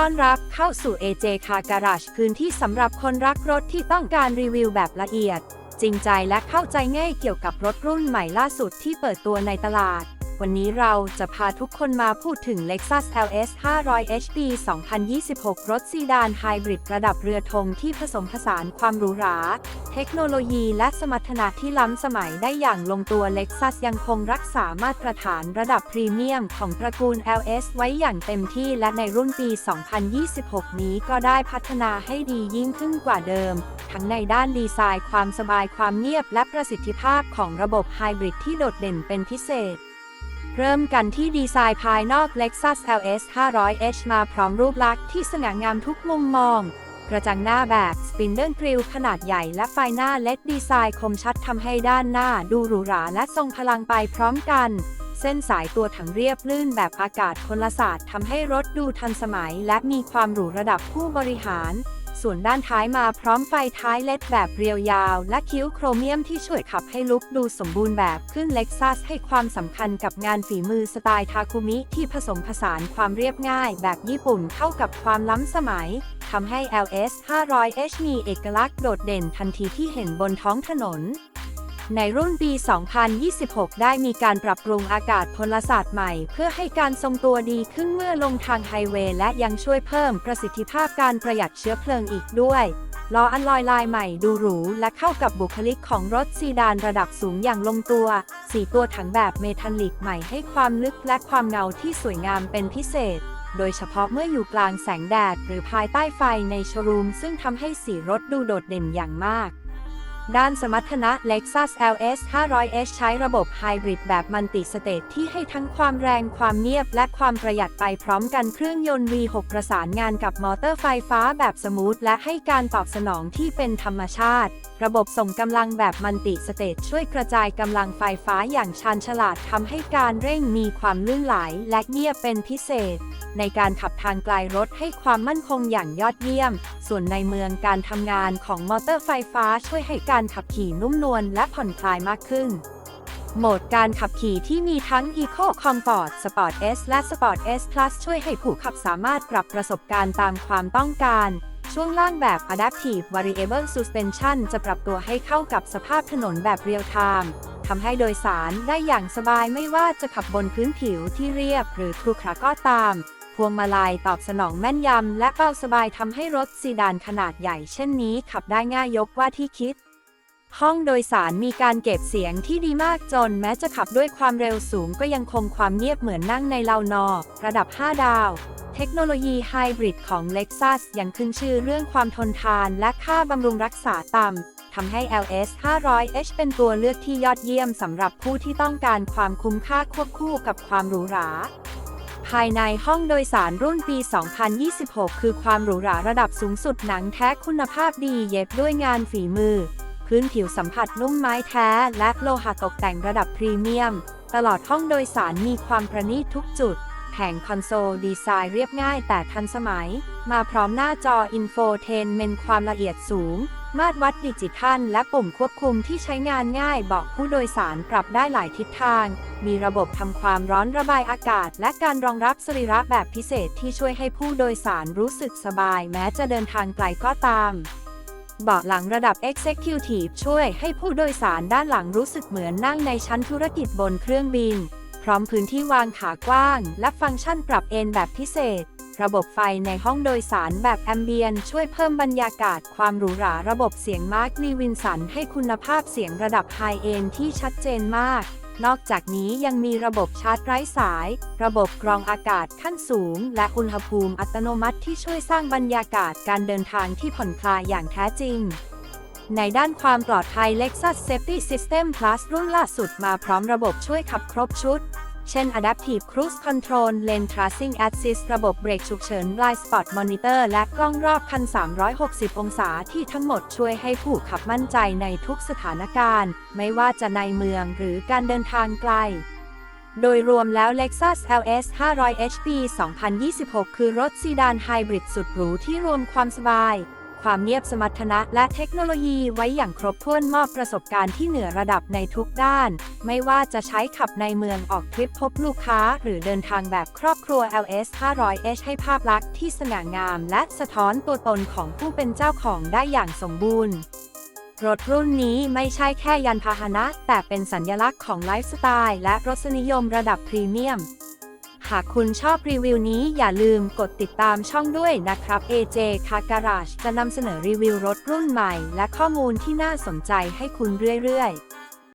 ้อนรับเข้าสู่ AJ Car Garage พื้นที่สำหรับคนรักรถที่ต้องการรีวิวแบบละเอียด จริงใจและเข้าใจง่ายเกี่ยวกับรถรุ่นใหม่ล่าสุดที่เปิดตัวในตลาด วันนี้เราจะพาทุกคนมาพูดถึง Lexus LS 500 HD 2026 รถซีดานไฮบริดระดับเรือธงที่ผสมผสานความหรูหรา เทคโนโลยีและสมรรถนะที่ล้ำสมัยได้อย่างลงตัว Lexus ยังคงรักษามาตรฐานระดับพรีเมียมของตระกูล LS ไว้อย่างเต็มที่และในรุ่นปี 2026 นี้ก็ได้พัฒนาให้ดียิ่งขึ้นกว่าเดิม ทั้งในด้านดีไซน์ความสบายความเงียบและประสิทธิภาพของระบบไฮบริดที่โดดเด่นเป็นพิเศษ เริ่มกันที่ดีไซน์ภายนอก Lexus LS 500h มาพร้อมรูปลักษณ์ที่สง่างามทุกมุมมอง กระจังหน้าแบบสปินเดิลกริลขนาดใหญ่และไฟหน้าเล็ดดีไซน์คมชัดทำให้ด้านหน้าดูหรูหราและทรงพลังไปพร้อมกัน เส้นสายตัวถังเรียบลื่นแบบอากาศคนละศาสตร์ทำให้รถดูทันสมัย และมีความหรูระดับผู้บริหาร ส่วนด้านท้ายมาพร้อมไฟท้ายเล็ดแบบเรียวยาว และคิ้วโครเมียมที่ช่วยขับให้ลุคดูสมบูรณ์แบบขึ้นเล็กซัสให้ความสำคัญกับงานฝีมือสไตล์ทาคุมิที่ผสมผสานความเรียบง่ายแบบญี่ปุ่นเข้ากับความล้ำสมัยทำให้ LS 500H มีเอกลักษณ์โดดเด่นทันทีที่เห็นบนท้องถนน ในรุ่นปี 2026 ได้มีการปรับปรุงอากาศพลศาสตร์ใหม่ เพื่อให้การทรงตัวดีขึ้นเมื่อลงทางไฮเวย์และยังช่วยเพิ่มประสิทธิภาพการประหยัดเชื้อเพลิงอีกด้วยล้ออันลอยลายใหม่ดูหรู และเข้ากับบุคลิกของรถซีดานระดับสูงอย่างลงตัว สีตัวถังแบบเมทัลลิกใหม่ให้ความลึกและความเงาที่สวยงามเป็นพิเศษ โดยเฉพาะเมื่ออยู่กลางแสงแดด หรือภายใต้ไฟในโชว์รูม ซึ่งทำให้สีรถดูโดดเด่นอย่างมาก ด้านสมรรถนะ Lexus LS 500h ใช้ระบบไฮบริดแบบมัลติสเตจที่ให้ทั้งความแรงความเงียบและความประหยัดไปพร้อมกันเครื่องยนต์ V6 ประสานงานกับมอเตอร์ไฟฟ้าแบบสมูทและให้การตอบสนองที่เป็นธรรมชาติ ระบบส่งกำลังแบบมัลติสเตจช่วยกระจายกำลังไฟฟ้าอย่างชาญฉลาดทำให้การเร่งมีความลื่นไหลและเงียบเป็นพิเศษ ในการขับทางไกลรถให้ความมั่นคงอย่างยอดเยี่ยม ส่วนในเมืองการทำงานของมอเตอร์ไฟฟ้าช่วยให้การการขับขี่นุ่มนวลและผ่อนคลายมากขึ้น โหมดการขับขี่ที่มีทั้ง Eco Comfort Sport S และ Sport S Plus ช่วยให้ผู้ขับสามารถปรับประสบการณ์ตามความต้องการ ช่วงล่างแบบ Adaptive Variable Suspension จะปรับตัวให้เข้ากับสภาพถนนแบบเรียลไทม์ทำให้โดยสารได้อย่างสบายไม่ว่าจะขับบนพื้นผิวที่เรียบหรือครุขระก็ตามพวงมาลัยตอบสนองแม่นยำ และเบาสบายทำให้รถซีดานขนาดใหญ่เช่นนี้ขับได้ง่ายยกว่าที่คิด ห้องโดยสารมีการเก็บเสียงที่ดีมากจนแม้จะขับด้วยความเร็วสูงก็ยังคงความเงียบเหมือนนั่งในเลานอ ระดับ 5 ดาว เทคโนโลยีไฮบริดของ Lexus ยังขึ้นชื่อเรื่องความทนทานและค่าบำรุงรักษาต่ำทำให้ LS 500h เป็นตัวเลือกที่ยอดเยี่ยมสำหรับผู้ที่ต้องการความคุ้มค่าควบคู่กับความหรูหราภายในห้องโดยสารรุ่นปี 2026 คือความหรูหราระดับสูงสุดหนังแท้คุณภาพดีเย็บด้วยงานฝีมือ พื้นผิวสัมผัสนุ่มไม้แท้ และโลหะตกแต่งระดับพรีเมียม ตลอดห้องโดยสารมีความประณีตทุกจุด แผงคอนโซลดีไซน์เรียบง่ายแต่ทันสมัย มาพร้อมหน้าจออินโฟเทนเมนความละเอียดสูง มาตรวัดดิจิทัล และปุ่มควบคุมที่ใช้งานง่ายเบอกผู้โดยสารปรับได้หลายทิศทาง มีระบบทำความร้อนระบายอากาศ และการรองรับสรีระแบบพิเศษที่ช่วยให้ผู้โดยสารรู้สึกสบาย แม้จะเดินทางไกลก็ตาม เบาะหลังระดับ Executive ช่วยให้ผู้โดยสารด้านหลังรู้สึกเหมือนนั่งในชั้นธุรกิจบนเครื่องบิน พร้อมพื้นที่วางขากว้าง และฟังก์ชันปรับเอนแบบพิเศษ ระบบไฟในห้องโดยสารแบบแอมเบียนช่วยเพิ่มบรรยากาศความหรูหราระบบเสียงมาร์คลีวินสันให้คุณภาพเสียงระดับไฮเอนที่ชัดเจนมาก นอกจากนี้ยังมีระบบชาร์จไร้สาย ระบบกรองอากาศขั้นสูง และอุณหภูมิอัตโนมัติที่ช่วยสร้างบรรยากาศการเดินทางที่ผ่อนคลายอย่างแท้จริง ในด้านความปลอดภัย Lexus Safety System Plus รุ่นล่าสุดมาพร้อมระบบช่วยขับครบชุด เช่น Adaptive Cruise Control Lane Tracing Assist ระบบเบรกฉุกเฉิน Blind Spot Monitor และกล้องรอบคัน 360 องศาที่ทั้งหมดช่วยให้ผู้ขับมั่นใจในทุกสถานการณ์ ไม่ว่าจะในเมืองหรือการเดินทางไกลโดยรวมแล้ว Lexus LS 500 HP 2026 คือรถซีดานไฮบริดสุดหรูที่รวมความสบาย ความเนียบสมรรถนะ และเทคโนโลยีไว้อย่างครบถ้วนมอบประสบการณ์ที่เหนือระดับในทุกด้าน ไม่ว่าจะใช้ขับในเมืองออกทริปพบลูกค้า หรือเดินทางแบบครอบครัว LS 500H ให้ภาพลักษณ์ที่สง่างาม และสะท้อนตัวตนของผู้เป็นเจ้าของได้อย่างสมบูรณ์รถรุ่นนี้ไม่ใช่แค่ยานพาหนะ แต่เป็นสัญลักษณ์ของไลฟ์สไตล์และรสนิยมระดับพรีเมียม หากคุณชอบรีวิวนี้อย่าลืมกดติดตามช่องด้วยนะครับ AJ Car Garage จะนำเสนอรีวิวรถรุ่นใหม่ และข้อมูลที่น่าสนใจให้คุณเรื่อยๆ